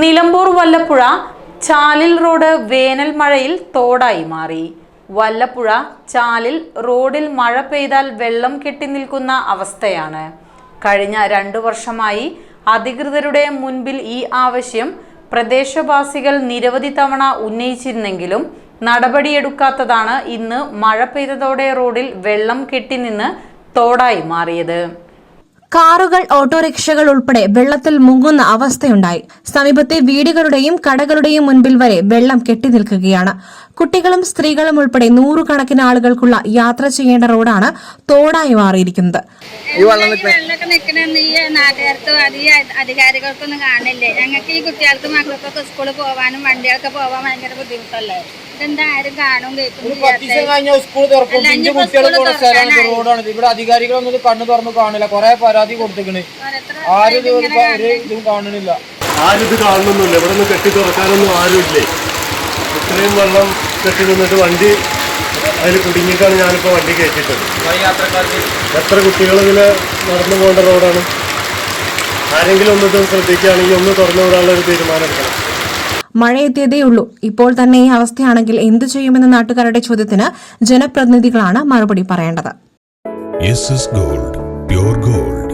നിലമ്പൂർ വല്ലപ്പുഴ ചാലിൽ road വേനൽ മഴയിൽ തോടായി മാറി. വല്ലപ്പുഴ ചാലിൽ റോഡിൽ മഴ പെയ്താൽ വെള്ളം കെട്ടി നിൽക്കുന്ന അവസ്ഥയാണ്. കഴിഞ്ഞ രണ്ടു വർഷമായി അധികൃതരുടെ മുൻപിൽ ഈ ആവശ്യം പ്രദേശവാസികൾ നിരവധി തവണ ഉന്നയിച്ചിരുന്നെങ്കിലും നടപടിയെടുക്കാത്തതാണ് ഇന്ന് മഴ പെയ്തതോടെ റോഡിൽ വെള്ളം കെട്ടി കെട്ടിനിന്ന് തോടായി മാറിയത്. കാറുകൾ ഓട്ടോറിക്ഷകൾ ഉൾപ്പെടെ വെള്ളത്തിൽ മുങ്ങുന്ന അവസ്ഥയുണ്ടായി. സമീപത്തെ വീടുകളുടെയും കടകളുടെയും മുൻപിൽ വരെ വെള്ളം കെട്ടി നിൽക്കുകയാണ്. കുട്ടികളും സ്ത്രീകളും ഉൾപ്പെടെ നൂറുകണക്കിന് ആളുകൾക്കുള്ള യാത്ര ചെയ്യേണ്ട റോഡാണ് തോടായി മാറിയിരിക്കുന്നത്. ഈ വെള്ളമൊക്കെ നിൽക്കണമെന്ന് ഈ നാട്ടുകാർക്കും അത് ഈ അധികാരികൾക്കൊന്നും കാണില്ലേ? ഞങ്ങൾക്ക് ഈ കുട്ടികൾക്ക് മക്കൾക്കൊക്കെ സ്കൂളിൽ പോകാനും വണ്ടികൾക്ക് പോകാൻ ഭയങ്കര ബുദ്ധിമുട്ടല്ലേ? ഇതെന്താ ആരും കാണും കേൾക്കും സ്കൂൾ തുറക്കും. ഇവിടെ അധികാരികളൊന്നും ഇത് കണ്ണു തുറന്ന് കാണില്ല. കുറെ പരാതി കൊടുത്തിക്കണ്. ആരും ഇത് ഒരു പ- ഒരു ഇതും കാണണില്ല. ആരും ഇത് കാണണമെന്നില്ല ഇവിടെ നിന്ന് കെട്ടി തുറക്കാനൊന്നും ആരുമില്ലേ? ഇത്രയും വെള്ളം കെട്ടി നിന്നിട്ട് വണ്ടി അതിൽ കുടുങ്ങിയിട്ടാണ് ഞാനിപ്പോൾ വണ്ടി കയറ്റിയിട്ടത്. എത്ര കുട്ടികൾ ഇതിലെ നടന്നു പോകേണ്ട റോഡാണ്? ആരെങ്കിലും ഒന്ന് ശ്രദ്ധിക്കുകയാണെങ്കിൽ ഒന്ന് തുറന്നു വിടാനുള്ള ഒരു തീരുമാനം എടുക്കണം. മഴ എത്തിയതേയുള്ളൂ ഇപ്പോൾ തന്നെ ഈ അവസ്ഥയാണെങ്കിൽ എന്തു ചെയ്യുമെന്ന നാട്ടുകാരുടെ ചോദ്യത്തിന് ജനപ്രതിനിധികളാണ് മറുപടി പറയേണ്ടത്. S S gold pure gold